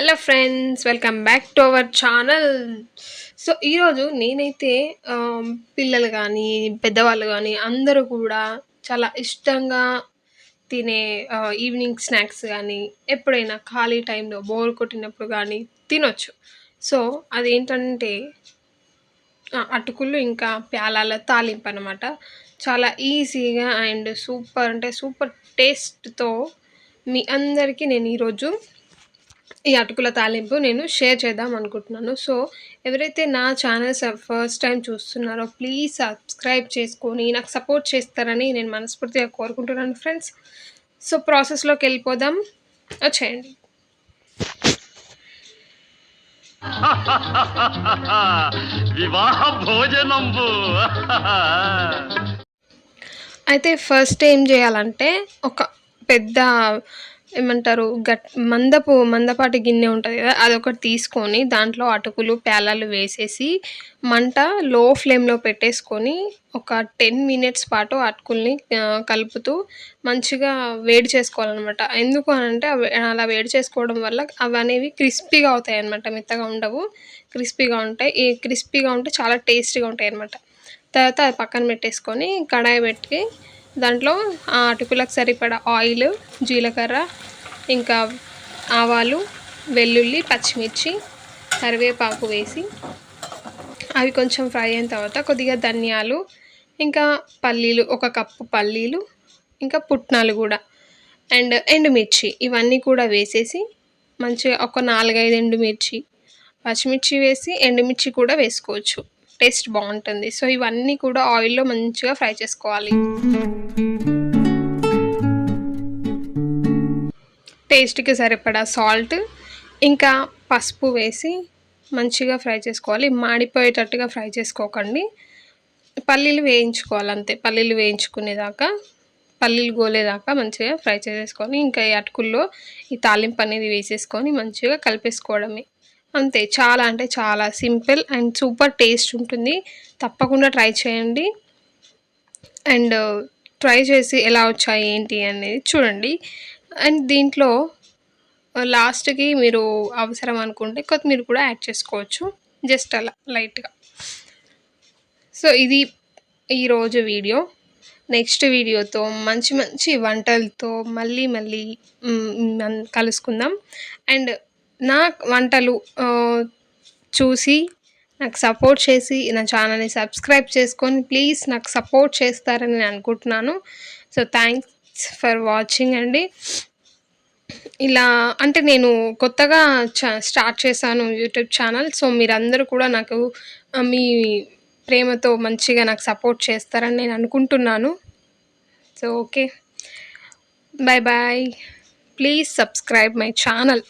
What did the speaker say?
Hello friends welcome back to our channel so ఈరోజు నేనైతే పిల్లలు కానీ పెద్దవాళ్ళు కానీ అందరూ కూడా చాలా ఇష్టంగా తినే ఈవినింగ్ స్నాక్స్ కానీ ఎప్పుడైనా ఖాళీ టైంలో బోర్ కొట్టినప్పుడు కానీ తినొచ్చు. సో అదేంటంటే అటుకులు ఇంకా ప్యాలాల తాలింపు అనమాట చాలా ఈజీగా అండ్ సూపర్ అంటే సూపర్ టేస్ట్తో మీ అందరికీ నేను ఈరోజు ఈ అటుకుల తాలింపు నేను షేర్ చేద్దాం అనుకుంటున్నాను. సో ఎవరైతే నా ఛానల్ ఫస్ట్ టైం చూస్తున్నారో ప్లీజ్ సబ్స్క్రైబ్ చేసుకొని నాకు సపోర్ట్ చేస్తారని నేను మనస్ఫూర్తిగా కోరుకుంటున్నాను ఫ్రెండ్స్. సో ప్రాసెస్లోకి వెళ్ళిపోదాం. వచ్చేయండి. వివాహ భోజనంబు. అయితే ఫస్ట్ ఏం చేయాలంటే ఒక పెద్ద ఏమంటారు గట్ మందపు మందపాటి గిన్నె ఉంటుంది కదా అదొకటి తీసుకొని దాంట్లో అటుకులు పేలాలు వేసేసి మంట లో ఫ్లేమ్లో పెట్టేసుకొని ఒక టెన్ మినిట్స్ పాటు అటుకుల్ని కలుపుతూ మంచిగా వేడి చేసుకోవాలన్నమాట. ఎందుకు అని అంటే అవి అలా వేడి చేసుకోవడం వల్ల అవి అనేవి క్రిస్పీగా అవుతాయి అనమాట మెత్తగా ఉండవు. క్రిస్పీగా ఉంటాయి. ఈ క్రిస్పీగా ఉంటే చాలా టేస్టీగా ఉంటాయి అనమాట తర్వాత అది పక్కన పెట్టేసుకొని కడాయి పెట్టి దాంట్లో ఆ అటుకులకు సరిపడా ఆయిల్ జీలకర్ర ఇంకా ఆవాలు వెల్లుల్లి పచ్చిమిర్చి కరివేపాకు వేసి అవి కొంచెం ఫ్రై అయిన తర్వాత కొద్దిగా ధనియాలు ఇంకా పల్లీలు ఒక కప్పు పల్లీలు ఇంకా పుట్నాలు కూడా అండ్ ఎండుమిర్చి ఇవన్నీ కూడా వేసేసి మంచిగా ఒక నాలుగైదు ఎండుమిర్చి పచ్చిమిర్చి వేసి ఎండుమిర్చి కూడా వేసుకోవచ్చు. టేస్ట్ బాగుంటుంది. సో ఇవన్నీ కూడా ఆయిల్లో మంచిగా ఫ్రై చేసుకోవాలి. టేస్ట్కి సరిపడా సాల్ట్ ఇంకా పసుపు వేసి మంచిగా ఫ్రై చేసుకోవాలి. మాడిపోయేటట్టుగా ఫ్రై చేసుకోకండి. పల్లీలు వేయించుకోవాలి అంతే పల్లీలు వేయించుకునేదాకా పల్లీలు గోలేదాకా మంచిగా ఫ్రై చేసేసుకొని ఇంకా ఈ అటుకుల్లో ఈ తాలింపు అనేది వేసేసుకొని మంచిగా కలిపేసుకోవడమే. అంతే చాలా అంటే చాలా. సింపుల్ అండ్ సూపర్ టేస్ట్ ఉంటుంది. తప్పకుండా ట్రై చేయండి. అండ్ ట్రై చేసి ఎలా వచ్చాయి ఏంటి అనేది చూడండి. అండ్ దీంట్లో లాస్ట్కి మీరు అవసరం అనుకుంటే కొత్తిమీర కూడా యాడ్ చేసుకోవచ్చు. జస్ట్ అలా లైట్గా. సో ఇది ఈరోజు వీడియో. నెక్స్ట్ వీడియోతో మంచి మంచి వంటలతో మళ్ళీ మళ్ళీ కలుసుకుందాం. అండ్ నా వంటలు చూసి నాకు సపోర్ట్ చేసి నా ఛానల్ని సబ్స్క్రైబ్ చేసుకొని ప్లీజ్ నాకు సపోర్ట్ చేస్తారని నేను అనుకుంటున్నాను. సో థ్యాంక్స్ ఫర్ వాచింగ్ అండి. ఇలా అంటే నేను కొత్తగా స్టార్ట్ చేశాను యూట్యూబ్ ఛానల్ సో మీరందరూ కూడా నాకు మీ ప్రేమతో మంచిగా నాకు సపోర్ట్ చేస్తారని నేను అనుకుంటున్నాను. So okay bye bye please subscribe my channel